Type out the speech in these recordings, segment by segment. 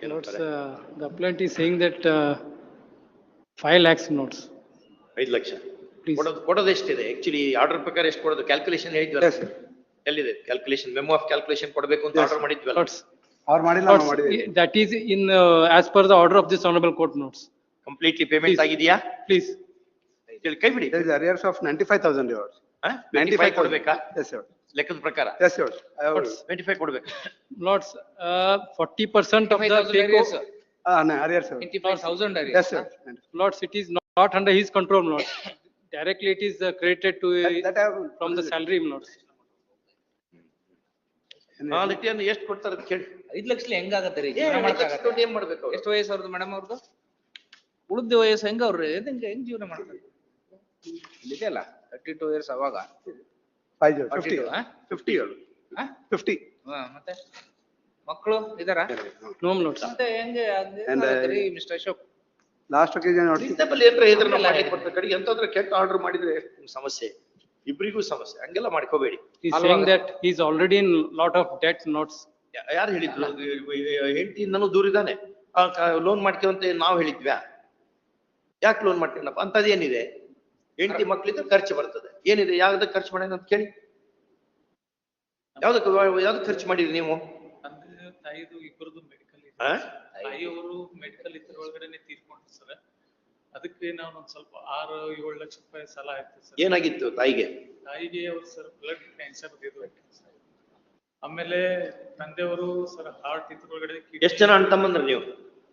Notes, uh, the appellant is saying that uh, 5 lakhs notes. ಐದು lakh Please. ಕೊಡೋದು ಕೊಡೋದು ಎಷ್ಟಿದೆ ಆಕ್ಚುಲಿ ಆರ್ಡರ್ ಪ್ರಕಾರ ಎಷ್ಟು ಕೊಡೋದು ಕ್ಯಾಲ್ಕುಲೇಷನ್ ಹೇಳಿದ್ವಲ್ಲ Yes, sir. ಎಲ್ಲಿದೆ ಕ್ಯಾಲ್ಕುಲೇಷನ್ ಮೆಮೋ ಆಫ್ ಕ್ಯಾಲ್ಕುಲೇಷನ್ ಕೊಡಬೇಕು ಅಂತ ಆರ್ಡರ್ ಮಾಡಿದ್ವಲ್ಲ Notes. ಅವ್ರು ಮಾಡಿಲ್ಲ ನಾವು Notes, ಮಾಡಿದ್ದೀವಿ i- That is in, uh, as per the order of this honorable court notes. Completely payment Please. ಆಗಿದೆಯಾ Please. ಹೇಳಿ ಕೈ ಬಿಡಿ There is arrears of ninety-five thousand yours. Twenty five ಕೊಡ್ಬೇಕಾ Yes, sir. ಲೆಕ್ಕದ ಪ್ರಕಾರ. ಎಸ್ ಸರ್ 25 ಕೊಡಬೇಕು. Lots 40% it is not under his control lots. Directly it uh, from the salary ಎಷ್ಟು ಕೊಡ್ತಾರೆ ಕೇಳಿ. 5 ಲಕ್ಷಲಿ ಹೆಂಗாகுತರಿ ಏನ್ ಮಾಡ್ತಾರೆ ಎಷ್ಟು ವಯಸ ಅವರದು ಮೇಡಮ್ ಅವ್ರದ್ದು ಉಳುದೆ ವಯಸ್ಸು ಹೆಂಗ ಅವರು ಎಂತ ಜೀವನ ಮಾಡ್ತಾರೆ? ಇದೆಯಲ್ಲ 32 ಇಯರ್ಸ್ ಅವಾಗ. Ah? Fifty years. ಆ? Fifty. ಹಾ, ಮತ್ತೆ? ಮಕ್ಕಳು ಇದಾರ ನೋಮ್ ನೋಟ್ಸ್ ಮತ್ತೆ ಹೆಂಗೆ mister Ashok last occasion, what- Reasonable ಏನ್ರ ಇದ್ರೆ ನಾವು ಮಾಡ್ಲಿಕ್ಕೆ ಬರ್ತದೆ ಕಡೆಗೆ ಎಂತಾದ್ರೆ ಕೆಟ್ಟ ಆರ್ಡರ್ ಮಾಡಿದ್ರೆ ಸಮಸ್ಯೆ. ಇಬ್ರಿಗೂ ಸಮಸ್ಯೆ. ಹಂಗೆಲ್ಲ ಮಾಡ್ಕೋಬೇಡಿ. He's that is already lot of debt notes ಯಾರು ಹೇಳಿದ್ರು ಹೆಂಡತಿಯಿಂದನೂ ದೂರ ಇದ್ದಾನೆ. ಲೋನ್ ಮಾಡ್ಕೊಂತ ನಾವ್ ಹೇಳಿದ್ವ್ಯಾ ಯಾಕೆ ಲೋನ್ ಮಾಡ್ತೀನಪ್ಪ? ಅಂತದೇನಿದೆ ಹೆಂಡತಿ ಮಕ್ಳಿದ್ರೆ ಖರ್ಚು ಬರ್ತದೆ. ಏನಿದೆ? ಯಾವ್ದಕ್ಕೆ ಖರ್ಚು ಮಾಡಿದ ಅಂತ ಕೇಳಿ. ಯಾವ್ದಕ್ಕೆ ಯಾವ್ದಕ್ಕೆ ಖರ್ಚು ಮಾಡಿದ್ರಿ ನೀವು? ತಾಯಿದು ಇಬ್ಬರದು ಮೆಡಿಕಲ್ ಇದೆ? ತಾಯಿಯವರು ಮೆಡಿಕಲ್ ಇದ್ರ ಒಳಗಡೆನೆ ತೀರ್ಕೊಂಡ್ರು ಸರ್ ಅದಕ್ಕೆ ನಾವು ಒಂದ್ ಸ್ವಲ್ಪ ಆರು ಏಳು ಲಕ್ಷ ರೂಪಾಯಿ ಸಾಲ ಆಯ್ತು ಸರ್ ಏನಾಗಿತ್ತು ತಾಯಿಗೆ? ತಾಯಿಗೆ ಅವ್ರು ಸರ್ ಬ್ಲಡ್ ಕ್ಯಾನ್ಸರ್ ಇದು ಸರ್ ಆಮೇಲೆ ತಂದೆಯವರು ಸರ್ ಹಾರ್ಟ್ ಇದ್ರ ಒಳಗಡೆ ಎಷ್ಟು ಜನ ಅಣ್ಣ ತಮ್ಮಂದ್ರ ನೀವು?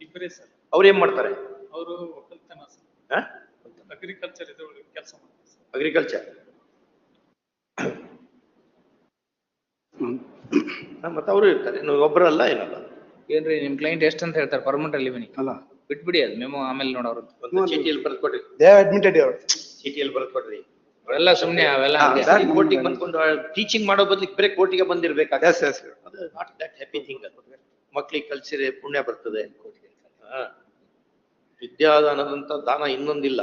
ಇಬ್ಬರೇ ಸರ್ ಅವ್ರು ಏನ್ ಮಾಡ್ತಾರೆ? ಅವರು ಒಕ್ಕಲ್ತನ ಸರ್ ಅಗ್ರಿಕಲ್ಚರ್ ಇದ್ರೊಳಗೆ ಕೆಲಸ ಮಾಡ್ತಾರೆ. ಅಗ್ರಿಕಲ್ಚರ್. ಮತ್ತೆ ಅವರು ಇರ್ತಾರೆ. ನೀವು ಒಬ್ಬರಲ್ಲ ಏನಲ್ಲ. ಏನ್ರಿ ನಿಮ್ ಕ್ಲೈಂಟ್ ಎಷ್ಟ್ ಅಂತ ಹೇಳ್ತಾರೆ ಪರ್ಮನೆಂಟ್ ಅಲ್ಲಿವನಿ ಅಲ್ಲ. ಬಿಟ್ಬಿಡಿ ಅದು ಮೆಮೋ ಆಮೇಲೆ ನೋಡೋರು ಒಂದು ಚೀಟಿಯಲ್ಲಿ ಬರ್ದು ಕೊಡ್ರಿ. They admitted yours. ಚೀಟಿಯಲ್ಲಿ ಬರ್ದು ಕೊಡ್ರಿ. ಅವೆಲ್ಲ ಸುಮ್ನೆ ಅವೆಲ್ಲ ಕೋರ್ಟಿಗೆ ಬಂದ್ಕೊಂಡು ಟೀಚಿಂಗ್ ಮಾಡೋ ಬದಲಿಗೆ ಬೇರೆ ಕೋರ್ಟಿಗೆ ಬಂದಿರ್ಬೇಕಾಗ ಎಸ್ ಎಸ್. ಅದು ನಾಟ್ ದಟ್ ಹ್ಯಾಪಿ ಥಿಂಗ್ ಮಕ್ಳಿಗೆ ಕಲ್ಸಿರೆ ಪುಣ್ಯ ಬರ್ತದೆ. ವಿದ್ಯಾದಾನದಂತ ದಾನ ಇನ್ನೊಂದಿಲ್ಲ.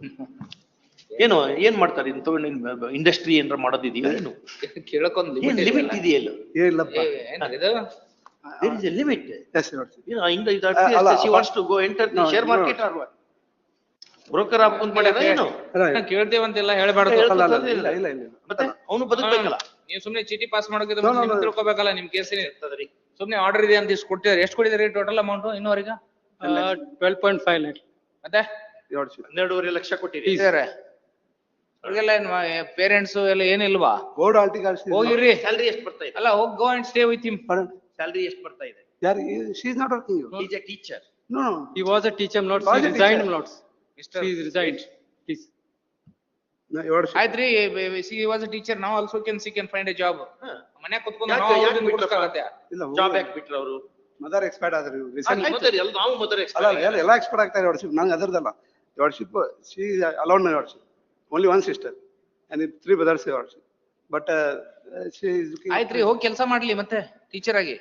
ಏನು ಏನ್ ಮಾಡ್ತಾರೆ ಇಂಥ ಇಂಡಸ್ಟ್ರಿ ಏನಾರ ಮಾಡೋದಿದೆಯಾ ಏನು ಕೇಳಕ್ಕೊಂದು ಲಿಮಿಟ್ ಇದೆಯಲ್ಲ? There is a limit? Broker ಹಾಕೊಂಡ್ ಮಾಡ್ಯಾರ ಏನು? ಅಲ್ಲ, ಕೇಳ್ತೇವಂತೆಲ್ಲ ಹೇಳ್ಬಾರ್ದು ಹೇಳ್- ಅಲ್ಲ, ಅಲ್ಲ, ಇಲ್ಲ, ಇಲ್ಲ, ಇಲ್ಲ. ಮತ್ತೆ ಅವನು ಬದುಕ್ಬೇಕಲ್ಲ. ನೀವು ಸುಮ್ನೆ ಚೀಟಿ ಪಾಸ್ ಮಾಡೋಕೆ. ತಿಳ್ಕೊಬೇಕಲ್ಲ ನಿಮ್ ಕೇಸಿನ ಇರ್ತದ್ರಿ. ಸುಮ್ನೆ ಆರ್ಡರ್ ಇದೆ ಅಂತ ಇಷ್ಟು ಕೊಟ್ಟಿದ್ದಾರೆ ಎಷ್ಟು ಕೊಟ್ಟಿದ್ದಾರೆ total amount ಇನ್ನೂವರೆಗೆ twelve point five lakh lakh. ಹನ್ನೆರಡೂವರೆ ಲಕ್ಷ ಕೊಟ್ಟಿರಿ. ಸರ್ ಅವ್ರಿಗೆಲ್ಲ ಏನ್ ಪೇರೆಂಟ್ಸ್ ಎಲ್ಲ ಏನಿಲ್ವಾ ಬೋರ್ಡ್ not- ಹೋಗಿರ್ರಿ ಸ್ಯಾಲ್ರಿ ಎಷ್ಟ್ ಬರ್ತಾ ಇದೆ? ಅಲ್ಲ ಹೋಗ್ go and stay with him salary ಎಷ್ಟು ಬರ್ತಾ ಇದೆ? ಯಾರು she is not working you. A teacher no. He was a teacher Was resigned teacher. resigned, please. ಆಯ್ತ್ರಿ ಸಿ ವಾಸ್ ಅ ಟೀಚರ್ ನಾವು also can she can find a job ಹಾ. ಮನೆ ಕುತ್ಕೊಂಡು ಯಾಕೆ- ನಾವು ಯಾಕೆ ಅವ್ರನ್ನ ಬಿಟ್ರಪ್ಪ? ಹುಡುಕ್ಸ್ಕೊಳತ್ತೆ. ಇಲ್ಲ, Job ಯಾಕ್ ಬಿಟ್ರು ಅವರು? ಮದರ್ ಎಕ್ಸ್ಪೈರ್ಡ್ ಆದ್ರೆ ಮದರ್ ಎಲ್ಲ ನಾವು ಮದರ್ ಅಲ್ಲ ಅಲ್ಲ, ಎಲ್ಲ ಎಕ್ಸ್ಪೈರ್ಡ್ ಆಗ್ತಾರೆ ನಂಗೆ ಅದರದಲ್ಲ worship she alone worship only one sister and three brothers worship but ಆಯ್ತ್ರಿ ಹೋಗಿ ಕೆಲಸ ಮಾಡ್ಲಿ ಮತ್ತೆ ಟೀಚರ್ ಆಗಿ.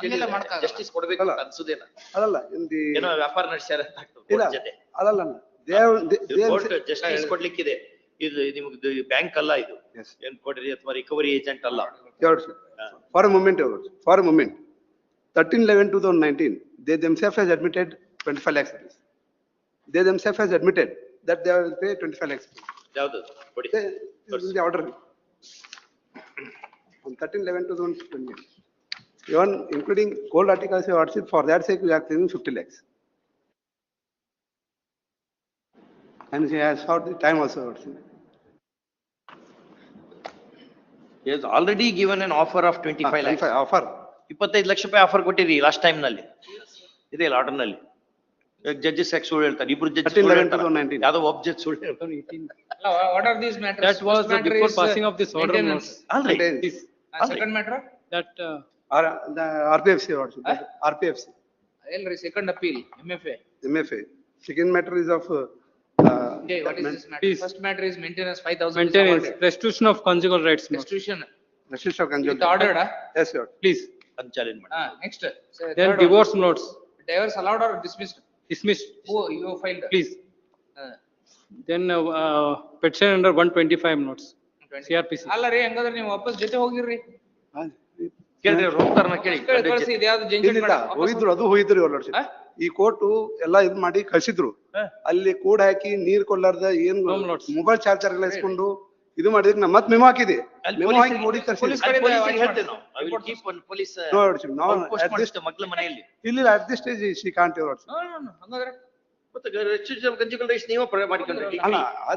ಹಂಗೆಲ್ಲ ಮಾಡಕ್ಕಾಗಲ್ಲ. ಜಸ್ಟಿಸ್ ಕೊಡ್ಬೇಕು ಅಲ್ಲ. ಅಂತ ಅನ್ಸುದೇನ? ಅದಲ್ಲ ಇನ್ ದಿ ಏನೋ ವ್ಯಾಪಾರ ನಡೆಸ್ಯಾರ ಅಂತ ಆಗ್ತದೆ ಇಲ್ಲ court ಜೊತೆ. ಅದಲ್ಲ ದೇವ್ ಕೋರ್ಟ್ ಜಸ್ಟಿಸ್ ಕೊಡ್ಲಿಕ್ಕಿದೆ. ಇದು ನಿಮ್ಗೆ ಬ್ಯಾಂಕ್ ಅಲ್ಲ ಇದು. Yes. ಏನ್ ಕೊಡ್ರಿ ಅಥವಾ ರಿಕವರಿ ಏಜೆಂಟ್ ಅಲ್ಲ. For a moment for a moment thirteen eleven two thousand nineteen they themselves has admitted twenty five lakhs rupees. They themselves has admitted that they will pay twenty-five lakhs. ಯಾವ್ದು ಕೊಡಿ They, this is the order. On thirteen eleven two thousand twenty. Even including gold articles of hardship, for that sake, we are claiming fifty lakhs. And she has sought the time also hardship. is already given an offer of twenty five lakhs 25 Offer. ಇಪ್ಪತ್ತೈದು ಲಕ್ಷ ರೂಪಾಯಿ offer ಕೊಟ್ಟಿರಿ last time ನಲ್ಲಿ ಇದೆ ಇಲ್ಲ order ನಲ್ಲಿ judges ಯಾಕೆ ಸುಳ್ಳು ಹೇಳ್ತಾರೆ ಇಬ್ರು ಜಡ್ಜ್ 13, 11, 2019. ಯಾವ್ದೋ ಒಬ್ಬ ಜಡ್ಜ್ ಸುಳ್ಳು ಹೇಳ್ತಾರೆ ಅಲ್ಲ what are these matters That was the before passing of this order notes. ಅಲ್ರಿ Contains Please, second matter that, uh, R, the RPFC hardship, Huh? RPFC, ಎಲ್ರಿ second appeal M F A MFA. Second matter is of uh, uh, Okay, what is this matter? Please. First matter is maintenance, five thousand. Maintenance, restitution of conjugal rights. notes. Restitution, Restriction of conjugal. it ordered, ah? Yes, your lordship. Please. ಸಂಚಾಲನೆ ಮಾಡಿ Ah, next. So, Then third one. divorce notes Divorce allowed or dismissed? Dismissed, O you filed? please. Ah, Then uh, uh, petition under one twenty-five notes, CRPC. ಅಲ್ಲ ರೀ ಹಂಗಾದ್ರೆ ನೀವು ವಾಪಸ್ ಜೊತೆ ಹೋಗಿರ್ರಿ ಕೇಳ್ರಿ ಅವ್ರು ಹೋಗ್ತಾರನ ಕೇಳಿ ಕಳ್ಸಿ, ಇದ್ಯಾವ್ದು ಬೇಡ, ವಾಪಸ್ ಹೋಗಿದ್ರು ಅದು ಹೋಗಿದ್ರು your lordship. ಹಾ? ಈ ಕೋರ್ಟು ಎಲ್ಲಾ ಇದ್ ಮಾಡಿ ಕಳ್ಸಿದ್ರು ಅಲ್ಲಿ ಕೂಡ ಹಾಕಿ ನೀರ್ ಕೊಡ್ಲಾರ್ದ ಏನ್ Home. ಮೊಬೈಲ್ ಚಾರ್ಜರ್ ಎಲ್ಲ ಇಸ್ಕೊಂಡು ಇದು ಮಾಡಿದ್ರೆ ನಾ ಮತ್ ಮೆಮೋ ಹಾಕಿದೆ. ಇಲ್ಲಿ ಅಟ್ ದಿ ಸ್ಟೇಜ್ ಶ್ರೀಕಾಂತ್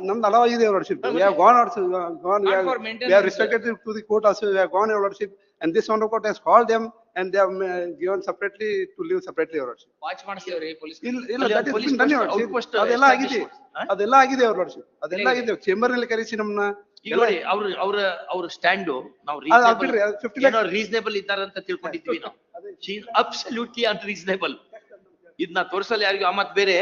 ನಮ್ದು ಅಲವಾಗಿದೆ lordship gone lordship to the court also gone lordship And this honorable court has called them and they have uh, given separately to live separately your lordship. Watch ಮಾಡಿಸ್ತೀವ್ರಿ police ಇಲ್ಲ ಇಲ್ಲ ಅಲ್ಲಿ that is police been done, your post, lordship. outpost ಅದೆಲ್ಲ ಆಗಿದೆ? ಅದೆಲ್ಲ ಆಗಿದೆ lordship. ಅದೆಲ್ಲ ಆಗಿದೆ ಚೇಂಬರ್ನಲ್ಲಿ ಕರೆಸಿ ಈಗ ನೋಡಿ ಅವ್ರ ಅವ್ರ ಅವ್ರ ಸ್ಟ್ಯಾಂಡ್ ನಾವು ಅದು ಅದು ಬಿಡ್ರಿ, ಅದು 50 ಏನೋ ರೀಸನೇಬಲ್ ಇದ್ದಾರಂತ ತಿಳ್ಕೊಂಡಿದ್ವಿ ನಾವು ಅಬ್ಸಲ್ಯೂಟ್ಲಿ ಅನ್ರೀಸನೇಬಲ್ ಇದನ್ನ ತೋರ್ಸಲ್ಲ ಯಾರಿಗೂ ಆ ಮತ್ ಬೇರೆ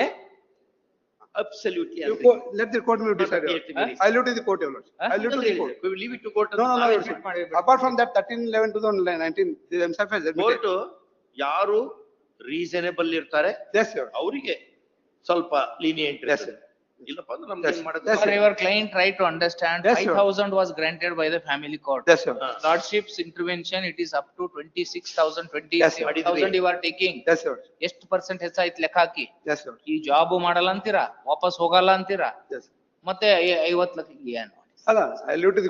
absolutely You go- let the court will decide. your Huh? lordship. I leave to the court, your lordship. I leave to the court. We will leave it to court. No, no, no, your lordship. Apart from that, thirteen eleven two thousand nineteen, they themselves has admitted. Court ಯಾರು reasonable ಇರ್ತಾರೆ Yes, your. ಅವರಿಗೆ ಸ್ವಲ್ಪ lenient Yes, sir. ಇಲ್ಲಪ್ಪ ಅಂದ್ರೆ ನಮಗೆ ಅದು ಮಾಡ್ತಾರೆ sir your client right to understand 5000 was granted by the family court guardships intervention it is up to 26000 23000 your taking yes sir ಎಷ್ಟು ಪರ್ಸೆಂಟ್ ಹೆಸಾಯ್ತು ಲೆಕ್ಕ ಹಾಕಿ? ಈ ಜಾಬ್ ಮಾಡಲ್ಲ ಅಂತೀರಾ? ವಾಪಸ್ ಹೋಗಲ್ಲ ಅಂತೀರಾ? ಮತ್ತೆ 50 ಲಕ್ಷ ಏನು? ಅಲ್ಲ I loot to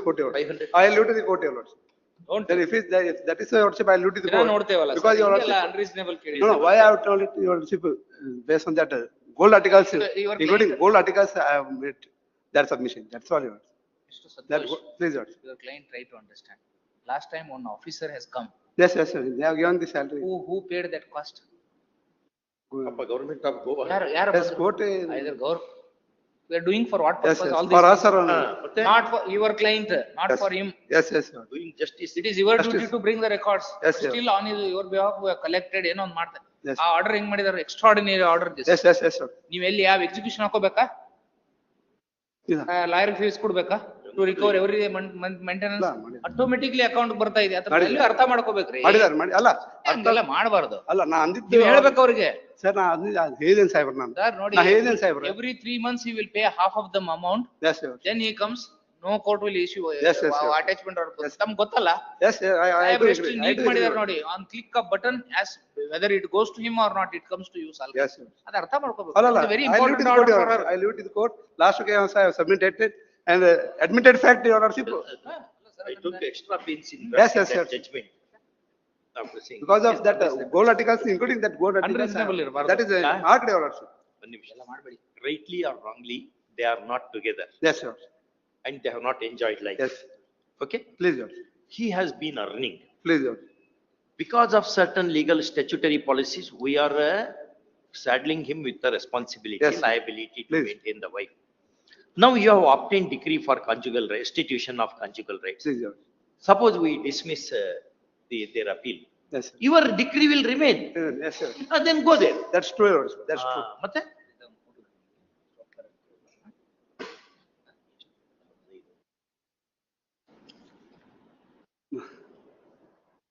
base on that gold articles, Your- your including client- gold articles, I have made their submission. That's all, your. lordship. ಎಷ್ಟು That, Santhosh. go- please, your. lordship. Your client try to understand. Last time one officer has come. Yes, yes, sir. They have given the salary. Who, who paid that cost? ಅಪ್ಪ government of Goa ಯಾರು, ಯಾರು Yes, ಬಂದ್ರು? court, uh, Either gov, we are doing for what yes, purpose yes, all for this? us, sir. ಹಾ, only. ಮತ್ತೆ Not for your client, not Yes. for him. Yes, yes, sir. Doing justice It is your Justice. duty to bring the records. Yes, But sir. Still on his, your behalf, we have collected ಏನೋ ಒಂದ್ ಮಾಡ್ತಾರೆ. ಆ order ಹೆಂಗ್ ಮಾಡಿದಾರೆ extraordinary order yes, yes, sir. ನೀವ್ ಎಲ್ಲಿ ಯಾವ execution ಹಾಕೋಬೇಕಾ? ಲಾಯರ್ ಫೀಸ್ ಕೊಡ್ಬೇಕಾ? To recover every maintenance. Automatically account ಬರ್ತಾ ಇದೆ. ಅದ್ರ ಮಾಡಿಲ್ಲ. ಅರ್ಥ ಮಾಡ್ಕೋಬೇಕ್ರಿ. ಮಾಡಿದಾರೆ ಮಾಡಿ ಅಲ್ಲ ಹಂಗೆಲ್ಲ ಮಾಡಬಾರ್ದು. ಅಲ್ಲ ನಾ ಅಂದಿದ್ದು ನೀವ್ ಹೇಳ್ಬೇಕು ಅವ್ರಿಗೆ. ಸರ್ ನಾ ಅದ್ ಹೇಳಿದೇನ್ ಸಾಹೇಬ್ರ ನಾನು Sir, ನೋಡಿ. ಹೇಳಿದೇನ್ ಸಾಹೇಬ್ರ every three months you will pay half of the amount yes he he comes, no court will issue uh, Yes, yes, yes. attachment or ತಮ್ಗ್ ಗೊತ್ತಲ್ಲ? ಎಸ್ ಐ ಐ ಸಾಹೇಬ್ರು ಎಷ್ಟು ನೀಟ್ ಮಾಡಿದಾರೆ ನೋಡಿ on click a button as whether it goes to him or not it comes to you shall yes ಅದ ಅರ್ಥ ಮಾಡ್ಕೋಬೇಕು ಅಲ್ಲ ಅಲ್ಲ very I leave to important court order for I leave to court ಲಾಸ್ಟ್ಗೆ I submitted and admitted fact your worship I took extra pains in Yes, yes, drafting that yes. judgment. After seeing. Because of that gold articles including that gold articles Unreasonable ಇರ್ಬಾರ್ದು. that is uh, marked your lordship ಒಂದ್ ನಿಮಿಷ. Rightly or wrongly, they are not together yes sir and they have not enjoyed life. yes Okay? please your He has been earning. please your Because of certain legal statutory policies, we are uh, saddling him with the responsibility, Yes. liability to Please. maintain the wife. Now you have obtained decree for conjugal restitution of conjugal rights. please your Suppose we dismiss uh, the, their appeal. yes sir Your decree will remain. Yes sir Uh, Then go there. that's true that's true ಆ,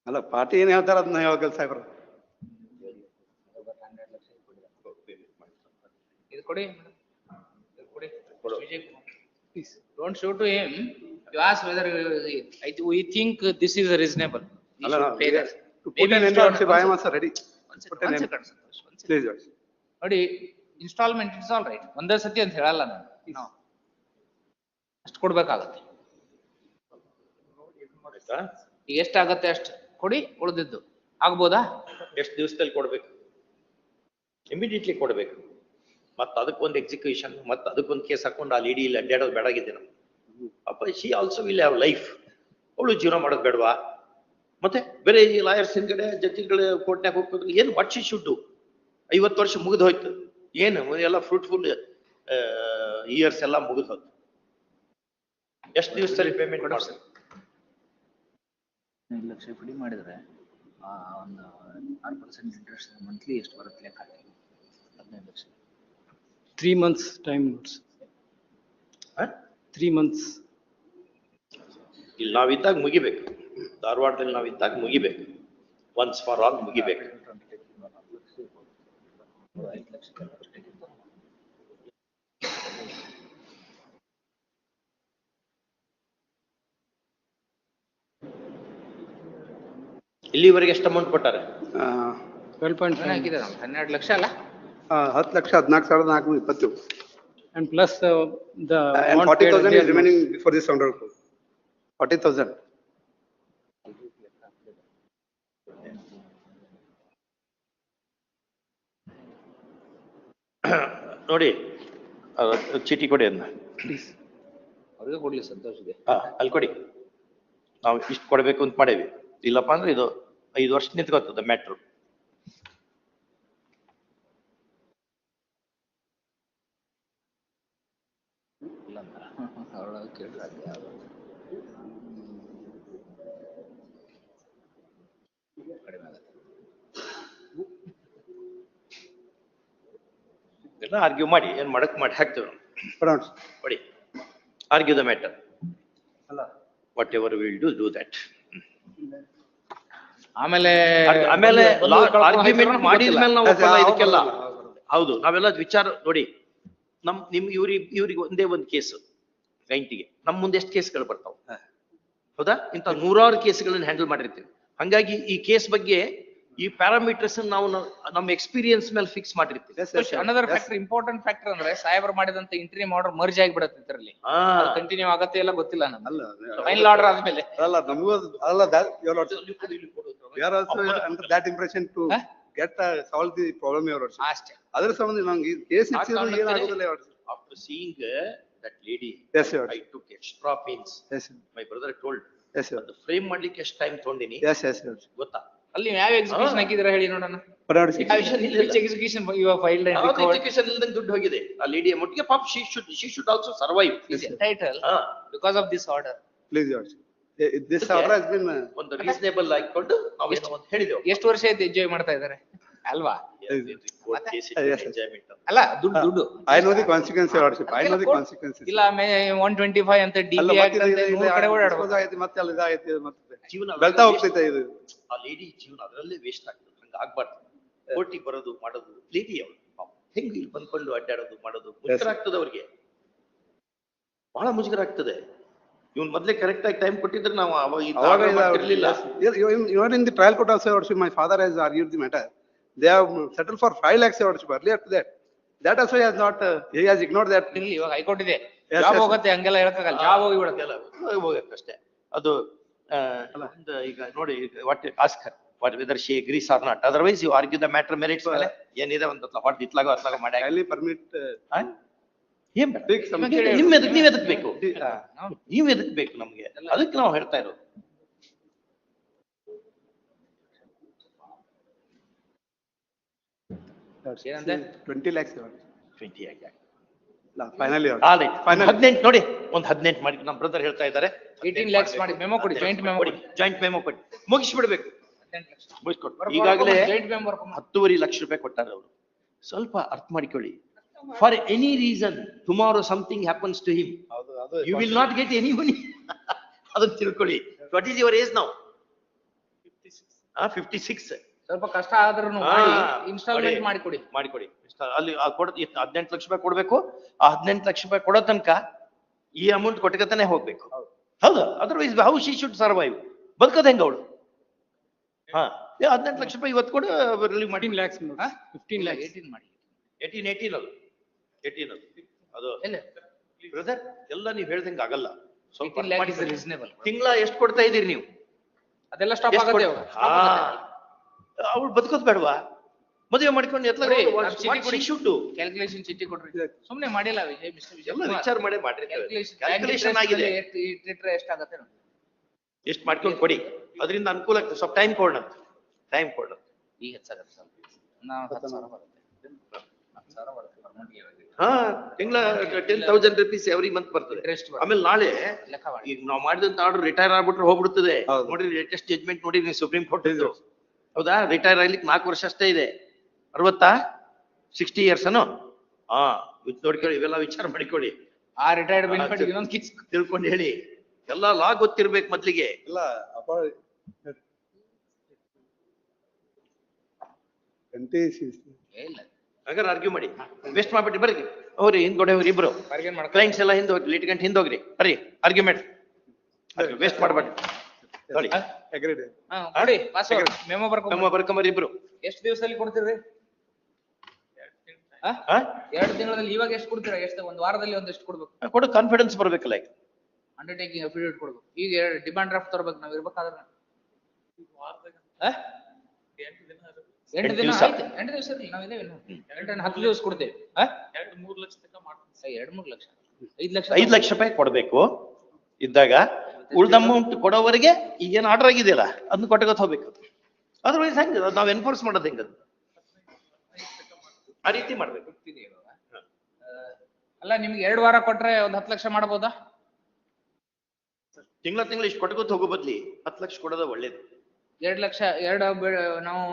ಅಲ್ಲ party ಏನ್ ಹೇಳ್ತಾರ ಅದನ್ನ ಯಾವ ಸಾಹೇಬ್ರ ಇದು ಕೊಡಿ. ಇದು ಕೊಡಿ. Please don't show to him you ask whether we think this is reasonable ಅಲ್ಲ. ನೋಡಿ ಇನ್ಸ್ಟಾಲ್ಮೆಂಟ್ ಇಟ್ಸ್ ಆಲ್ ರೈಟ್ ಒಂದೇ ಸತಿ ಅಂತ ಹೇಳಲ್ಲ ನಾನು. ಅಷ್ಟು ಕೊಡ್ಬೇಕಾಗತ್ತೆ. ಎಷ್ಟಾಗತ್ತೆ ಅಷ್ಟು? ಕೊಡಿ, ಉಳಿದಿದ್ದು. ಆಗ್ಬೋದಾ? ಎಷ್ಟು ದಿವಸದಲ್ಲಿ ಕೊಡ್ಬೇಕು? ಇಮಿಡಿಯೇಟ್ಲಿ ಕೊಡ್ಬೇಕು. ಮತ್ತ ಅದಕ್ಕೊಂದು ಎಕ್ಸಿಕ್ಯೂಷನ್ ಮತ್ತೆ ಅದಕ್ಕೊಂದು ಕೇಸ್ ಹಾಕೊಂಡು ಅಲ್ಲಿ ಇಡೀ ಇಲ್ಲಿ ಅಡ್ಡಾಡೋದು ಬೇಡಾಗಿದೆ ನಾವು ಅಪ್ಪ she also will have life ಅವಳು ಜೀವನ ಮಾಡೋದು ಬೇಡವಾ? ಮತ್ತೆ ಬೇರೆ ಈ ಲಾಯರ್ಸ್ ಹಿಂದ್ಗಡೆ ಜಡ್ಜಿಗಳು ಕೋರ್ಟ್ನಾಗ ಹೋಗ್ಬೇಕು ಏನು ವಾಟ್ ಶಿ ಶುಡ್ ಐವತ್ತು ವರ್ಷ ಮುಗಿದು ಹೋಯ್ತು. ಏನು? ಎಲ್ಲ ಫ್ರೂಟ್ಫುಲ್ ಇಯರ್ಸ್ ಎಲ್ಲ ಮುಗಿದು ಹೋಯ್ತು. ಎಷ್ಟು ದಿವಸದಲ್ಲಿ ಪೇಮೆಂಟ್ ಮಾಡ್ಬೇಕು? ಐದು ಲಕ್ಷ ಎಫ್ ಡಿ ಮಾಡಿದ್ರೆ ಆ ಒಂದು ಆರು ಪರ್ಸೆಂಟ್ ಇಂಟ್ರೆಸ್ಟ್ ಮಂತ್ಲಿ ಎಷ್ಟು ಬರುತ್ತೆ ಲೆಕ್ಕ ಹಾಕಿ ಹದಿನೈದು lakh. Three months time three months. ಇಲ್ಲಿ ನಾವಿದ್ದಾಗ ಮುಗಿಬೇಕು. ಧಾರವಾಡದಲ್ಲಿ ನಾವಿದ್ದಾಗ ಮುಗಿಬೇಕು. ಒನ್ಸ್ ಫಾರ್ ಆಲ್ ಮುಗಿಬೇಕು. ಇಲ್ಲಿವರೆಗೆ ಎಷ್ಟು ಅಮೌಂಟ್ ಕೊಟ್ಟಾರೆ? five. ಹಾಕಿದಾರೆ ಹನ್ನೆರಡು ಲಕ್ಷ ಅಲ್ಲ? ಹತ್ತು ಲಕ್ಷ ಹದಿನಾಲ್ಕು ಸಾವಿರದ ನಾಲ್ಕುನೂರ ಇಪ್ಪತ್ತು and plus the earlier is remaining for this hundred crore. Forty ನೋಡಿ ಚೀಟಿ ಕೊಡಿ ಅದನ್ನ ಅವ್ರಿಗೆ ಕೊಡ್ಲಿ ಸಂತೋಷ ಇದೆ. ಹಾ ಅಲ್ಲಿ ಕೊಡಿ. ನಾವು ಇಷ್ಟು ಕೊಡಬೇಕು ಅಂತ ಮಾಡೇವಿ. ಇಲ್ಲಪ್ಪ ಅಂದ್ರೆ ಇದು ಐದು ವರ್ಷ ನಿಂತ್ಕೋತದ ಮೆಟ್ರೋ. ಎಲ್ಲ ಆರ್ಗ್ಯೂ ಮಾಡಿ ಏನ್ ಮಾಡಕ್ ಮಾಡಿ ಹಾಕ್ತೇವೆ. ಆರ್ಗ್ಯೂ ದ ಮ್ಯಾಟರ್ ಅಲ್ಲ. Whatever will do do that ಆಮೇಲೆ ಆಮೇಲೆ ಆರ್ಗ್ಯುಮೆಂಟ್ ಮಾಡಿದ ಮೇಲೆ ನಾವು ಇದಕ್ಕೆಲ್ಲ ಹೌದು, ನಾವೆಲ್ಲ ವಿಚಾರ ನೋಡಿ ನಮ್ ನಿಮ್ ಇವ್ರಿ ಇವ್ರಿಗೆ ಒಂದೇ ಒಂದು ಕೇಸ್ ಕ್ಲೈಂಟಿಗೆ. ನಮ್ ಮುಂದೆ ಎಷ್ಟು ಕೇಸ್ಗಳು ಬರ್ತಾವ. ಹೌದಾ? ಇಂಥ ನೂರಾರು ಕೇಸ್ಗಳನ್ನ ಹ್ಯಾಂಡಲ್ ಮಾಡಿರ್ತೀವಿ. ಹಂಗಾಗಿ ಈ ಕೇಸ್ ಬಗ್ಗೆ ಈ ಪ್ಯಾರಾಮೀಟರ್ಸ್ ನಾವು ನಮ್ಮ ಎಕ್ಸ್ಪೀರಿಯನ್ಸ್ ಮೇಲೆ ಫಿಕ್ಸ್ ಮಾಡಿರ್ತೀವಿ. ಅನದರ್ ಫ್ಯಾಕ್ಟರ್ ಇಂಪಾರ್ಟೆಂಟ್ ಫ್ಯಾಕ್ಟರ್ ಅಂದ್ರೆ ಸೈಬರ್ ಮಾಡಿದಂತ ಇಂಟ್ರಿ ಮಾಡರ್ ಮರ್ಜ್ ಆಗಿಬಿಡತ್ತೆ ಇದರಲ್ಲಿ. ಕಂಟಿನ್ಯೂ ಆಗತ್ತೆ ಎಲ್ಲ ಗೊತ್ತಿಲ್ಲ ನಮ್ಗೆ. ಅಲ್ಲ ಫೈನಲ್ ಆರ್ಡರ್ ಆದ್ಮೇಲೆ. ಅಲ್ಲ ನಮಗೂ ಅಲ್ಲ ಯುವರ್ ಯಾರ that impression to get solve the problem your ಅಷ್ಟೇ. ಅದರ ಸಂಬಂಧ ನಂಗೆ ಈ ಕೇಸ್ ಇಚ್ಚಿದ್ರು ಏನಾಗುತ್ತಲ್ಲ after seeing that lady as I took extra pains as my brother told as frame ಮಾಡ್ಲಿಕ್ಕೆ ಎಷ್ಟು ಟೈಮ್ ತಗೊಂಡಿನಿ? ಎಸ್ ಎಸ್ ಸರ್ ಗೊತ್ತಾ? ಅಲ್ಲಿ ಯಾವ ಎಕ್ಸಿಕ್ಯೂಷನ್ ಹಾಕಿದ್ರ ಹೇಳಿ ನೋಡೋಣ. ಎಕ್ಸಿಕ್ಯೂಷನ್ ರಿಕಾರ್ಡ್ ಎಜುಕೇಶನ್ ಇಲ್ದಂಗೆ ದುಡ್ಡು ಹೋಗಿದೆ? ಆ ಲೇಡಿಯ ಮಟ್ಟಿಗೆ ಪಾಪ she should she should also survive is entitled because of this order. Please, your order This order has been, uh, ಒಂದು ರೀಸನೇಬಲ್ ಆಗಿಕೊಂಡು ನಾವೇನೋ ಒಂದು ಹೇಳಿದೆವು. ಎಷ್ಟು ವರ್ಷ ಆಯ್ತು ಎಂಜಾಯ್ ಮಾಡ್ತಾ ಇದ್ದಾರೆ? ಅಲ್ವಾ? ಅಲ್ಲ ದುಡ್ಡು ದುಡ್ಡು. I know the consequence your lordship I know the ಅದಕ್ಕೆಲ್ಲ consequences. ಇಲ್ಲ ಒನ್ ಟ್ವೆಂಟಿ ಫೈವ್ ಅಂತ ಡಿ ಅಲ್ಲ, ಬಿ ಮತ್ತೆ ಆಕ್ಟ್ ಅಂತ ಇದು- ಕಡೆ ಓಡಾಡಬಹುದು ಮತ್ತೆ ಅಲ್ಲಿ ಇದಾಗೈತೆ, ಮತ್ತೆ ಜೀವನ ಬೆಳ್ತಾ ಹೋಗ್ತೈತೆ ಇದು. ಆ ಲೇಡಿ ಜೀವನ ಅದರಲ್ಲೇ ವೇಸ್ಟ್ ಆಗ್ತದೆ. ಹಂಗ ಆಗ್ಬಾರ್ದು. ಕೋರ್ಟಿಗೆ ಬರೋದು ಮಾಡೋದು ಲೇಡಿ ಅವಳು. ಹೆಂಗೆ ಇಲ್ಲಿ ಬಂದ್ಕೊಂಡು ಅಡ್ಡಾಡೋದು ಮಾಡೋದು ಮುಜುಗರ ಆಗ್ತದೆ ಅವ್ರಿಗೆ. ಬಹಳ ಮುಜುಗರ ಆಗ್ತದೆ. ಇವನ್ ಮೊದ್ಲೇ ಕರೆಕ್ಟ್ ಆಗಿ ಟೈಮ್ ಕೊಟ್ಟಿದ್ರೆ ನಾವು ಅವಾಗ ಇರಲಿಲ್ಲ ತರ in the trial court also in the trial court also, your lordship, my father has argued the matter. They have that that also lakhs, not lordship, earlier that that. ಇಲ್ಲಿ ಇವಾಗ high court ಇದೆ. Job. ಹೋಗತ್ತೆ ಹಂಗೆಲ್ಲ ಹೇಳಕ್ಕಾಗಲ್ಲ. Job ಹೋಗಿ ಬಿಡತ್ತೆ. ಎಲ್ಲ ಹೋಗಕ್ಕಷ್ಟೇ ಅದು ಈಗ ನೋಡಿ what ask her what whether she agrees or not otherwise you argue the matter merits ಮೇಲೆ. ಏನಿದೆ ಒಂದು ವಾಟ್ ಇತ್ಲಾಗೋ ಅತ್ಲಾಗೋ ಮಾಡಿ ಅಲ್ಲಿ ಪರ್ಮಿಟ್ ಏನ್ ನಿಮ್- ಎದಕ್ ನೀವ್ ಎದಕ್ಬೇಕು ನೀವ್ ಎದಕ್ ಬೇಕು ನಮ್ಗೆ? ಅದಕ್ಕೆ ನಾವು ಹೇಳ್ತಾ ಇರೋದು. ಟ್ವೆಂಟಿ ಲ್ಯಾಕ್ಸ್ lakhs, ಟ್ವೆಂಟಿ ಆಗಿ Your ಆಲ್ lordship. Finally. ಹದಿನೆಂಟು ನೋಡಿ ಒಂದ್ ಹದಿನೆಂಟು ಮಾಡಿ ನಮ್ಮ ಬ್ರದರ್ ಹೇಳ್ತಾ ಇದ್ದಾರೆ. ಏಯ್ಟೀನ್ ಲ್ಯಾಕ್ಸ್ ಮಾಡಿ ಮೆಮೋ ಕೊಡಿ ಜಾಯಿಂಟ್ ಮೆಮೋ ಕೊಡಿ ಜಾಯಿಂಟ್ ಮೆಮೋ ಕೊಡಿ. ಮುಗಿಸ್ಬಿಡ್ಬೇಕು. ಮುಗಿಸ್ಕೊಟ್ಟು. ಈಗಾಗಲೇ ಹತ್ತುವರೆ ಲಕ್ಷ ರೂಪಾಯಿ ಕೊಟ್ಟಾರೆ ಅವರು. ಸ್ವಲ್ಪ ಅರ್ಥ ಮಾಡಿಕೊಳ್ಳಿ. For any reason tomorrow something happens to him ಅದು you will not get any money ಅದನ್ನ ತಿಳ್ಕೊಳ್ಳಿ. ವಾಟ್ ಈಸ್ ಯುವರ್ ಏಜ್ ನಾವು ಫಿಫ್ಟಿ ಸಿಕ್ಸ್ ಸ್ವಲ್ಪ ಕಷ್ಟ ಆದ್ರೂ ಇನ್ಸ್ಟಾಲ್ಮೆಂಟ್ ಮಾಡಿಕೊಡಿ ಮಾಡಿ ಕೊಡಿ ಮಾಡಿಕೊಡಿ. ಇಷ್ಟ- ಅಲ್ಲಿ ಆ ಕೊಡ ಹದಿನೆಂಟು ಲಕ್ಷ ರೂಪಾಯಿ ಕೊಡ್ಬೇಕು. ಆ ಹದಿನೆಂಟು ಲಕ್ಷ ರೂಪಾಯಿ ಕೊಡೋ ತನಕ ಈ ಅಮೌಂಟ್ ಕೊಟ್ಟಕತಾನೆ ಹೋಗ್ಬೇಕು. ಹೌದು. Otherwise how she should survive ಬದುಕೋದ್ ಹೆಂಗ ಅವಳು? ಹಾ. ಏ ಹದಿನೆಂಟು ಲಕ್ಷ ರೂಪಾಯಿ ಇವತ್ತು ಕೊಡು ರಿಲೀವ್ ಮಾಡಿ. ಲ್ಯಾಕ್ಸ್ ಫಿಫ್ಟೀನ್ ಲ್ಯಾಕ್. ಏಯ್ಟೀನ್ ಮಾಡಿ. ಏಟೀನ್ ಏಟೀನ್ ಅದು. ಏಟೀನ್ ಅದು. ಅದು. ಎಲ್ಲ? ಬ್ರದರ್ ಎಲ್ಲ ನೀವು ಹೇಳ್ದಂಗ ಆಗಲ್ಲ. ಸ್ವಲ್ಪ ಏಯ್ಟೀನ್ ಲ್ಯಾಕ್ ಇಸ್ ರೀಸನೇಬಲ್ ತಿಂಗಳ ಎಷ್ಟು ಕೊಡ್ತಾ ಇದೀರಿ ನೀವು? ಅದೆಲ್ಲ ಸ್ಟಾಪ್ ಆಗುತ್ತೆ ಅವಳು ಬದುಕೋದ್ ಬೇಡವಾ? ಮದುವೆ ಮಾಡ್ಕೊಂಡು ಎತ್ಲ ಕೊಡಿ, ನಾನ್ ಚೀಟಿ ಕೊಡಿ. ಕ್ಯಾಲ್ಕುಲೇಷನ್ ಚಿಟ್ಟಿ ಕೊಡ್ರಿ. ಸುಮ್ನೆ ಮಾಡಿಲ್ಲ ಎಲ್ಲ ವಿಚಾರ ಮಾಡೇ ಮಾಡ್ರಿ ಕ್ಯಾಲ್ಕುಲೇಷನ್ ಆಗಿದೆ. ಎಷ್ಟಾಗತ್ತೆ ನೋಡಿ. ಎಷ್ಟು ಮಾಡ್ಕೊಂಡು ಕೊಡಿ. ಅದರಿಂದ ಅನುಕೂಲ ಆಗ್ತದೆ. ಸ್ವಲ್ಪ ಟೈಮ್ ಕೊಡೋಣ ಟೈಮ್ ಕೊಡೋಣ. ಈಗ ಹೆಚ್ಚಾಗತ್ತೆ ಸ್ವಲ್ಪ. ನಾವು ಹತ್ತು ಸಾವಿರ ಬರುತ್ತೆ. ಹತ್ತು ಸಾವಿರ ಬರುತ್ತೆ ಹಾ ತಿಂಗಳ ten thousand rupees every month ಬರ್ತದೆ. ಆಮೇಲೆ ನಾಳೆ ಲೆಕ್ಕ ಮಾಡಿ. ಈಗ ನಾವು ಮಾಡಿದಂತ ಆರ್ಡರ್ ರಿಟೈರ್ ಆಗ್ಬಿಟ್ರೆ ಹೋಗ್ಬಿಡ್ತದೆ. ನೋಡಿ ಲೇಟೆಸ್ಟ್ ಜಜ್ಮೆಂಟ್ ನೋಡಿ ಸುಪ್ರೀಂ ಕೋರ್ಟ್ ಇದ್ದು ಹೌದಾ? ರಿಟೈರ್ ಆಗ್ಲಿಕ್ಕೆ ನಾಲ್ಕು ವರ್ಷ ಅಷ್ಟೇ ಇದೆ. ಅರವತ್ತಾ? ಸಿಕ್ಸ್ಟಿ ಇಯರ್ಸ್ ಅನು ಹಾ ನೋಡ್ಕೊಳ್ಳಿ ಇವೆಲ್ಲ ವಿಚಾರ ಮಾಡಿಕೊಳ್ಳಿ. ಆ ರಿಟೈರ್ಡ್ ಬೆನಿಫಿಟ್ ಇನ್ನೊಂದ್ ಕಿಸ್ ತಿಳ್ಕೊಂಡು ಹೇಳಿ. ಎಲ್ಲ ಲಾ ಗೊತ್ತಿರ್ಬೇಕು ಮೊದ್ಲಿಗೆ. ಇಲ್ಲ ಹಾಗಾದ್ರೆ ಆರ್ಗ್ಯೂ ಮಾಡಿ. ವೇಸ್ಟ್ ಮಾಡ್ಬಿಟ್ಟು ಬರ್ರಿ. ಹೋಗ್ರಿ ಹಿಂದ್ಗಡೆ ಹೋಗ್ರಿ ಇಬ್ರು. ಕ್ಲೈಂಟ್ಸ್ ಎಲ್ಲ ಹಿಂದೆ ಹೋಗ್ರಿ ಗಂಟೆ ಹಿಂದ್ ಹೋಗ್ರಿ ಬರ್ರಿ ಆರ್ಗ್ಯುಮೆಂಟ್ ವೇಸ್ಟ್ ಮಾಡ್ಬೇಡಿ ನೋಡಿ. ಅಗ್ರೀಡ್ ಪಾಸ್ವರ್ಡ್ ಮೆಮೊ ಬರ್ಕೊಂಡ್ ನಮ್ಮ ಬರ್ಕೊಂಬರ್ರಿ ಇಬ್ರು. ಎಷ್ಟು ದಿವಸದಲ್ಲಿ ಕೊಡ್ತೀರಿ? ಎರಡು ತಿಂಗಳಲ್ಲಿ ಇವಾಗ ಎಷ್ಟು ಕೊಡ್ತೀರಾ? ಎಷ್ಟು ಒಂದು ವಾರದಲ್ಲಿ ಒಂದ್ ಎಷ್ಟು ಕೊಡ್ಬೇಕು? ಕೊಡು ಕಾನ್ಫಿಡೆನ್ಸ್ ಬರ್ಬೇಕಲ್ಲ ಈಗ ಅಂಡರ್ಟೇಕಿಂಗ್ ಅಫಿಡೇವಿಟ್ ಕೊಡ್ಬೇಕು. ಈಗ ಎರಡು ಡಿಮಾಂಡ್ ಡ್ರಾಫ್ಟ್ ತರ್ಬೇಕು ನಾವ್ ಇರ್ಬೇಕಾದ್ರೆ? ಎಂಟು ದಿನ. ಆಯ್ತು. ಎಂಟು ದಿವಸ ನಾವ್ ಇದೇವೆ ಎಂಟು ಹತ್ತು ದಿವಸ ಕೊಡ್ತೇವೆ. ಹಾ ಎರಡು ಮೂರ್ ಲಕ್ಷ ತನಕ ಮಾಡ್ತೀವಿ. ಎರಡ್ ಮೂರ್ ಲಕ್ಷ. ಐದ್ ಲಕ್ಷ ಐದ್ ಲಕ್ಷ ರೂಪಾಯಿ ಕೊಡ್ಬೇಕು. ಇದ್ದಾಗ ಉಳ್ದ ಅಮೌಂಟ್ ಕೊಡೋವರೆಗೆ ಈಗೇನು ಆರ್ಡರ್ ಆಗಿದೆಯಲ್ಲ ಅದನ್ನ ಕೊಟ್ಟಗತ್ ಹೋಗ್ಬೇಕು. ಅದ್ರವೈಸ್ ಹೆಂಗ ನಾವ್ ಎನ್ಫೋರ್ಸ್ ಮಾಡೋದು ಹೆಂಗ ಆ ರೀತಿ ಮಾಡ್ಬೇಕು. ಅಲ್ಲ ನಿಮ್ಗೆ ಎರಡು ವಾರ ಕೊಟ್ರೆ ಒಂದ್ ಹತ್ತು ಲಕ್ಷ ಮಾಡ್ಬೋದಾ? ತಿಂಗಳ ತಿಂಗಳ ಇಷ್ಟು ಕೊಟ್ಟಗೊತ್ ಹೋಗೋ ಬದ್ಲಿ ಹತ್ತು ಲಕ್ಷ ಕೊಡೋದ ಒಳ್ಳೇದು. ಎರಡ್ ಲಕ್ಷ ಎರಡು ನಾವು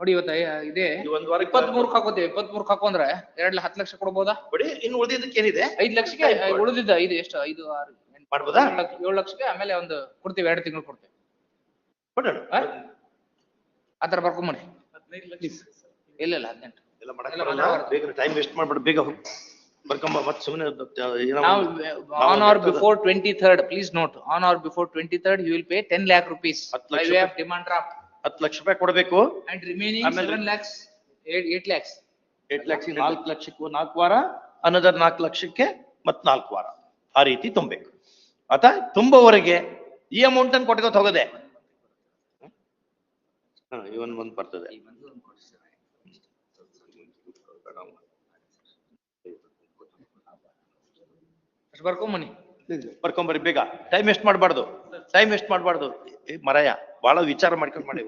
ನೋಡಿ ಇವತ್ತ ಇದೆ. ಒಂದ್ ವಾರ ಇಪ್ಪತ್ತ್ ಮೂರ್ಕ್ ಹಾಕೋತೀವಿ ಇಪ್ಪತ್ತ್ ಮೂರ್ಕ್ ಹಾಕೊಂಡ್ರೆ ಎರಡ್ ಹತ್ತು ಲಕ್ಷ ಕೊಡ್ಬೋದಾ? ಬಿಡಿ ಇನ್ನು ಉಳಿದಿದ್ದಕ್ಕೆ ಏನಿದೆ ಐದ್ ಲಕ್ಷಕ್ಕೆ ಉಳಿದಿದ್ದ ಐದು ಎಷ್ಟು ಐದು ಆರು. ಮಾಡ್ಬೋದಾ? ಏಳು ಲಕ್ಷಕ್ಕೆ ಆಮೇಲೆ ಒಂದು ಕೊಡ್ತೀವಿ ಎರಡು ತಿಂಗಳು ಕೊಡ್ತೀವಿ ಕೊಡೋಣ ಆ? ಥರ ಲಕ್ಷ ಇಲ್ಲ ಇಲ್ಲ ಹದಿನೆಂಟು ಎಲ್ಲ ಮಾಡಕ್ ಎಲ್ಲ ಬರಲ್ಲ. ಮಾತಾಡ್ಬಾರ್ದು. ಬೇಗ ಟೈಮ್ ವೇಸ್ಟ್ ಮಾಡ್ಬಿಡು ಬೇಗ ಹೋಗಿ ಬರ್ಕೊಂಬ ಮತ್ತೆ ಸುಮ್ಮನೆ on or before twenty third please note on or before twenty third you will pay ten lakh rupees demand draft ಹತ್ತು ಲಕ್ಷ ರೂಪಾಯಿ ಕೊಡಬೇಕು and remaining seven lakhs eight eight lakhs. ಎಂಟ್ ಲಕ್ಷ ನಾಲ್ಕು ಲಕ್ಷಕ್ಕೂ ನಾಲ್ಕು ವಾರ ಅನ್ನೋದರ್ ನಾಲ್ಕು ಲಕ್ಷಕ್ಕೆ ಮತ್ ನಾಲ್ಕು ವಾರ ಆ ರೀತಿ ತುಂಬಬೇಕು ಆತ ತುಂಬವರೆಗೆ ಈ ಅಮೌಂಟ್ ಅನ್ನು ಕೊಟ್ಕೋತ ಹೋಗದೆ. ಇವನ್ ಬಂದ್ ಬರ್ತದೆ. ಬರ್ಕೊಂಬನಿ. ಬರ್ಕೊಂಬರಿ ಬೇಗ. ಟೈಮ್ ವೇಸ್ಟ್ ಮಾಡಬಾರ್ದು. ಟೈಮ್ ವೇಸ್ಟ್ ಮಾಡಬಾರ್ದು. ಮರಯ ಬಹಳ ವಿಚಾರ ಮಾಡ್ಕೊಂಡು ಮಾಡಿ.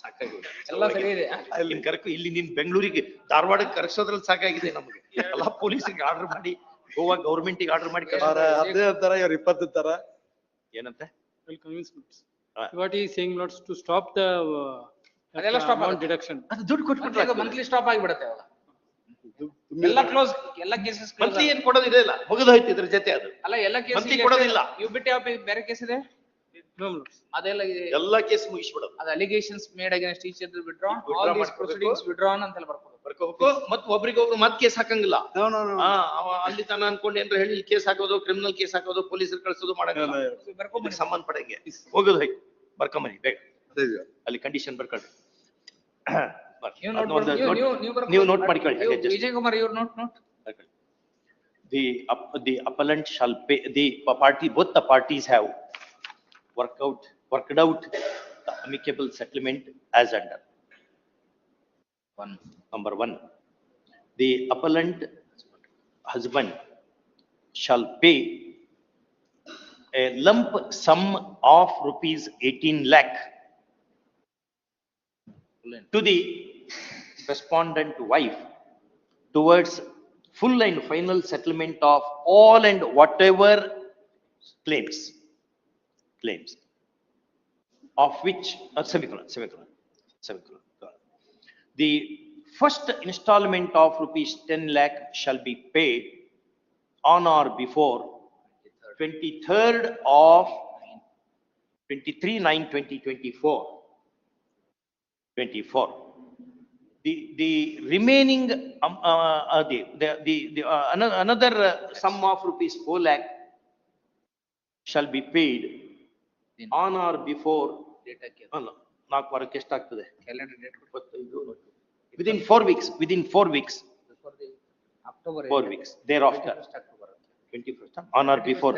ಸಾಕಾಗಿದೆ. ಇಲ್ಲಿ ಕರ್ಕು ಇಲ್ಲಿ ನೀನ್ ಬೆಂಗಳೂರಿಗೆ ಧಾರವಾಡಕ್ಕೆ ಕರ್ಸೋದ್ರಲ್ಲಿ ಸಾಕಾಗಿದೆ ನಮ್ಗೆ. ಎಲ್ಲಾ ಪೊಲೀಸರಿಗೆ ಆರ್ಡರ್ ಮಾಡಿ. ಗೋವಾ ಗೌರ್ಮೆಂಟಿಗೆ ಆರ್ಡರ್ ಮಾಡಿ. ಅವ್ರ ಹದಿನೈದು ತರ ಇವ್ರ ಇಪ್ಪತ್ತು ತರ ಏನಂತೆ Will convince me. Ah. What he is stop not to stop the uh, ಅದೆಲ್ಲ stop amount ಆಗುತ್ತೆ. deduction. ಅದು ದುಡ್ಡು ಕೊಟ್ಬಿಟ್ರೆ ಮಂತ್ಲಿ ಸ್ಟಾಪ್ ಆಗಿಬಿಡತ್ತೆ ಅವಾಗ. ಎಲ್ಲ ಕ್ಲೋಸ್, ಎಲ್ಲ ಕೇಸಸ್ ಮಂತ್ಲಿ ಏನ್ ಕೊಡೋದಿದೆ ಇಲ್ಲ ಮುಗಿದೋಯ್ತು ಇದ್ರ ಜೊತೆ ಅದು ಅಲ್ಲ ಎಲ್ಲ monthly ಕೇಸ್ ಕೊಡೋದಿಲ್ಲ. ಇವ್ ಬಿಟ್ಟು ಯಾವ ಬೇರೆ ಕೇಸ್ ಇದೆ? ಅದೆಲ್ಲ. ಎಲ್ಲಾ ಕೇಸ್ ಮುಗಿಸ್ಬಿಡೋದು. ಅದು allegations made against other withdrawn, all these ಮಾಡ್ಕೊಬೇಕು. ಪ್ರೊಸೀಡಿಂಗ್ಸ್ ವಿಡ್ರಾನ್ ಅಂತೆಲ್ಲ ಬರ್ಕೊಬೇಕು. ಬರ್ಕೋಬೇಕು. ಮತ್ ಒಬ್ರಿಗೊಬ್ರು ಮತ್ ಕೇಸ್ ಹಾಕಂಗಿಲ್ಲ. ಅಲ್ಲಿ ತನ ಅನ್ಕೊಂಡು ಏನ್ರ ಹೇಳಿ ಕೇಸ್ ಹಾಕೋದು ಕ್ರಿಮಿನಲ್ ಕೇಸ್ ಹಾಕೋದು ಪೊಲೀಸರು ಕಳ್ಸೋದು ಮಾಡಂಗಿಲ್ಲ. ಬರ್ಕೊಂಬನಿ. ಇದಕ್ಕೆ ಸಂಬಂಧಪಟ್ಟಂಗೆ. ಹೋಗೋದು ಹೋಯ್ತು ಬರ್ಕೊಂಬರಿ ಬೇಗ. ಅದೇ ಅಲ್ಲಿ ಕಂಡೀಷನ್ ಬರ್ಕೊಳ್ಳಿ. ನೀವು ನೋಟ್ ಮಾಡ್ಕೊಳ್ಳಿ ಹಾಗೆ ವಿಜಯ್ ಕುಮಾರ್ ಇವ್ರು note note. The The appellant shall pay, the party, both the parties have worked out, worked out the amicable settlement as under. One Number one, the appellant husband shall pay a lump sum of rupees eighteen lakh to the respondent wife towards full and final settlement of all and whatever claims, claims, of which, uh, semicolon, semicolon, semicolon. The first installment of rupees ten lakh shall be paid on or before twenty-third of twenty-three nine twenty twenty-four. Twenty-four. The, the remaining, um, uh, uh, the, the, the, uh, ano- another uh, sum of rupees four lakh shall be paid ದಿನ on or before date ಹಾಕಿ ಅಲ್ಲ ನಾಲ್ಕು ವಾರಕ್ಕೆ ಎಷ್ಟಾಗ್ತದೆ calendar date ಇಪ್ಪತ್ತೈದು within four weeks within four weeks October four weeks thereafter twenty first on or before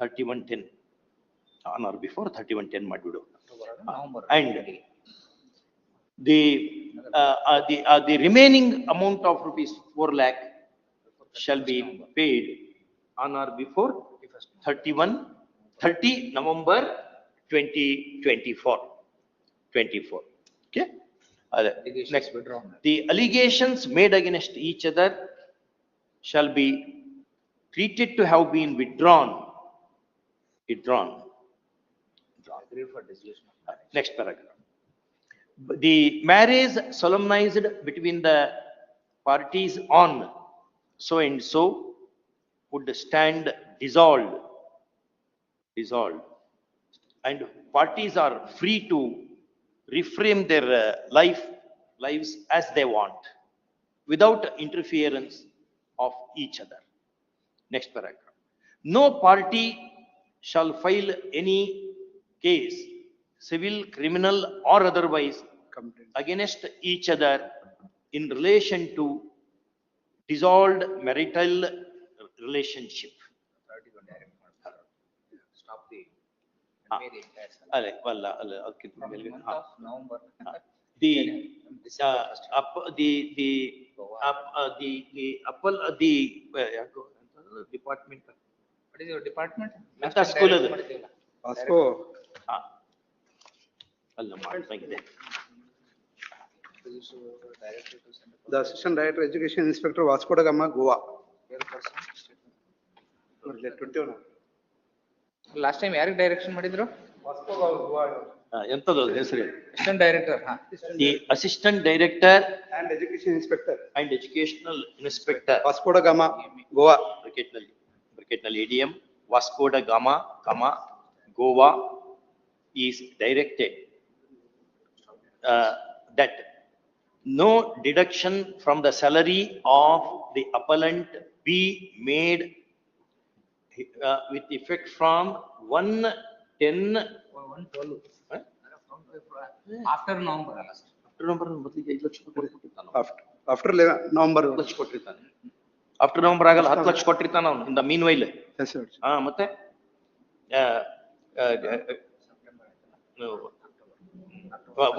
thirty one ten on or before thirty one ten ಮಾಡಿಬಿಡು and the the the remaining amount of rupees four lakh shall be paid on or before thirty one 30 November 2024. 24. Okay. Next. The allegations made against each other shall be treated to have been withdrawn. Withdrawn. Next paragraph. The marriage solemnized between the parties on so and so would stand dissolved dissolved. And parties are free to reframe their uh, life, lives as they want, without interference of each other. Next paragraph. No party shall file any case, civil, criminal or otherwise, against each other in relation to dissolved marital relationship. Ah. pay the entire salary. ಅಲ್ಲ, ಅಲ್ಲ, ಅಲ್ಲ, ಅದಕ್ಕಿಂತ From the ಮೇಲ್ಗಡೆ. month ಹಾ. of November. The, December uh, first. up, the, the, up, uh, the, the, appal, the, uh, ಯಾಕೋ, ಎಂತದು, department. What is your department? ಎಂತ school ಅದು? ಮಾಡಿದ್ದೀವಲ್ಲ. ವಾಸ್ಕೋ ಹಾ. ಅಲ್ಲ, ಮಾಡ್ದಂಗಿದೆ. Director to send a the assistant director education inspector Vasco da Gama Goa fair person. Twenty one last time ಯಾರಿಗೆ direction ಮಾಡಿದ್ರು? ಎಂತದ ಹೆಸರು? Assistant director assistant director and education inspector and educational inspector Vasco da Goa cricket ಬ್ರಿಕೆಟ್ನಲ್ಲಿ cricket ADM Vasco da Gama Goa is directed that no deduction from the salary of the appellant be made uh, with effect from one ten. One twelve. After November ಅಲ್ಲ sir. November ಮೊದಲಿಗೆ ಐದು ಲಕ್ಷ ರೂಪಾಯಿ ಕೊಟ್ಟಿರ್ತಾನೆ ಅವ್ನು. After after November ಹತ್ತು ಲಕ್ಷ ಕೊಟ್ಟಿರ್ತಾನೆ. After November ಆಗಲ್ಲ ಹತ್ತು ಲಕ್ಷ ಕೊಟ್ಟಿರ್ತಾನ ಅವನು in the meanwhile. Yes sir ಹಾ ಮತ್ತೆ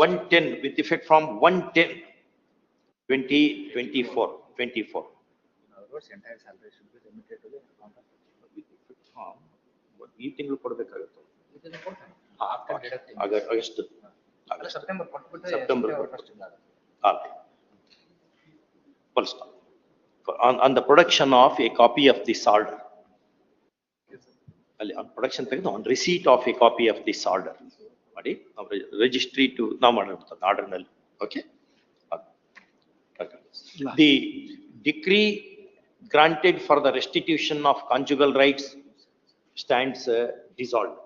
one ten with effect from one ten twenty twenty four twenty four In other words, entire salary should be remitted to the account of. ಈ ತಿಂಗಳು ಕೊಡ್ಬೇಕಾಗುತ್ತೆ It is important. After deducting. ಆಗ- August ಅಲ್ಲ, September ಕೊಟ್ಬಿಟ್ರೆ September September ಕೊಟ್ಟು. first ಇಲ್ಲ ಅದು. Full stop. For- On, on the production of a copy of this order. ಅಲ್ಲಿ on production ತೆಗೆದು on receipt of a copy of this order. ಮಾಡಿ registry to ನಾವು ಮಾಡಿರ್ತದೆ ಆರ್ಡರ್ ನಲ್ಲಿ okay the decree granted for uh, dissolved.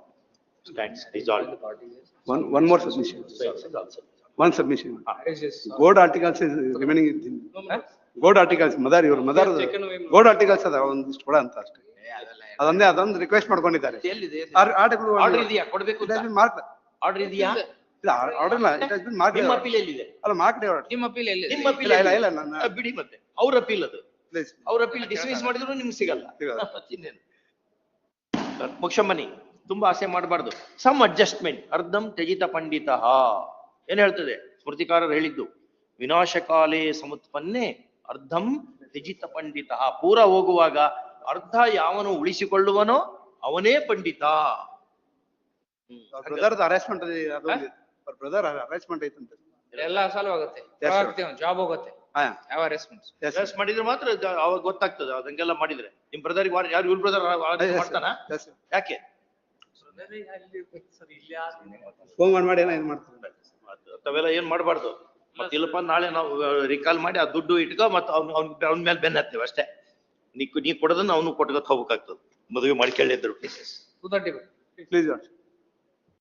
Stands dissolved. One, stands more stands dissolve one one more submission one submission Marriage is- gold articles Gold remaining gold articles mother, ಇವ್ರ Madar ಗೋಡ್ articles ಅದ ಒಂದಿಷ್ಟು ಕೊಡ ಅಂತ ಅಷ್ಟೇ? ಅದೊಂದೇ ಅದೊಂದು request ಮಾಡ್ಕೊಂಡಿದ್ದಾರೆ. ಎಲ್ಲಿದೆ ಆರ್ಟಿಕಲ್ ಆರ್ಡರ್ ಇದೆಯಾ? ಕೊಡ್ಬೇಕು ಮಾರ್ಕ್ ಆರ್ಡರ್ ಇದೆಯಾ? ಇಲ್ಲ ಆರ್ಡರ್ ಇಲ್ಲ ಇಟ್ ಹಸ್ ಬಿನ್ ಮಾರ್ಕ್ ನಿಮ್ಮ ಅಪೀಲ್ ಎಲ್ಲಿದೆ ಅಲ್ಲ ಮಾರ್ಕ್ ಆರ್ಡರ್ ನಿಮ್ಮ ಅಪೀಲ್ ಎಲ್ಲಿದೆ? ನಿಮ್ಮ ಅಪೀಲ್ ಇಲ್ಲ, ಇಲ್ಲ, ಇಲ್ಲ, ನನ್ನ- ಬಿಡಿ ಮತ್ತೆ. ಅವ್ರ ಅಪೀಲ್ ಅದು. ಪ್ಲೀಸ್ ಅವ್ರ ಅಪೀಲ್ ಡಿಸ್ಮಿಸ್ ಮಾಡಿದ್ರು ನಿಮ್ಗೆ ಸಿಗಲ್ಲ. ಸಿಗಲ್ಲ. ಮತ್ತಿನ್ನೇನು? ಮುಖ್ಯಮನಿ ತುಂಬಾ ಆಸೆ ಮಾಡಬಾರ್ದು. ಸಮ್ ಅಡ್ಜಸ್ಟ್ಮೆಂಟ್ ಅರ್ಧಂ ತ್ಯಜಿತ ಪಂಡಿತ. ಏನ್ ಹೇಳ್ತದೆ? ಸ್ಮೃತಿಕಾರರು ಹೇಳಿದ್ದು ವಿನಾಶಕಾಲೇ ಸಮತ್ಪನ್ನೆ ಅರ್ಧಂ ತ್ಯಜಿತ ಪಂಡಿತ. ಪೂರ ಹೋಗುವಾಗ ಅರ್ಧ ಯಾವನು ಉಳಿಸಿಕೊಳ್ಳುವನೋ ಅವನೇ ಪಂಡಿತ. ಬ್ರದರ್ ಅರೇಂಜ್ಮೆಂಟ್ ಅದೊಂದು ಬ್ರದರ್ ಅರೇಂಜ್ಮೆಂಟ್ ಐತಂತೆ. ಎಲ್ಲ ಸಾಲ್ವ್ ಆಗುತ್ತೆ. ಜಾಬ್ ಹೋಗುತ್ತೆ. ಹಾ. ಯಾವ ರೆಸ್ಪಾನ್ಸ್? ಎಸ್ Yes, ಮಾಡಿದ್ರೆ ಮಾತ್ರ ಅವಾಗ ಗೊತ್ತಾಗ್ತದೆ ಅದಂಗೆಲ್ಲ ಮಾಡಿದ್ರೆ. ನಿಮ್ ಬ್ರದರ್ ಯಾರು ಇವ್ರ ಬ್ರದರ್ ಮಾಡ್ತಾನ? ಯಾಕೆ? ಫೋನ್ ಮಾಡಿ ಮಾಡಿ ಏನೋ ಇದು ಮಾಡ್ತಾರೆ ಅವೆಲ್ಲ ಏನ್ ಮಾಡಬಾರ್ದು. ಮತ್ತೆ ಇಲ್ಲಪ್ಪ ನಾಳೆ ನಾವು ರಿಕಾಲ್ ಮಾಡಿ ಆ ದುಡ್ಡು ಇಟ್ಕೋ ಮತ್ತೆ ಅವ್ನ ಅವ್ನ ಅವ್ನ ಮೇಲೆ ಬೆನ್ನ ಹತ್ತೇವೆ ಅಷ್ಟೇ. ನೀ ನೀ ಕೊಡೋದನ್ನ ಅವನು ಕೊಟ್ಕೊತ ಹೋಗ್ಬೇಕಾಗ್ತದೆ. ಮದುವೆ ಮಾಡ್ಕೊಳ್ಳಿದ್ರು ಪ್ಲೀಸ್. ಪ್ಲೀಸ್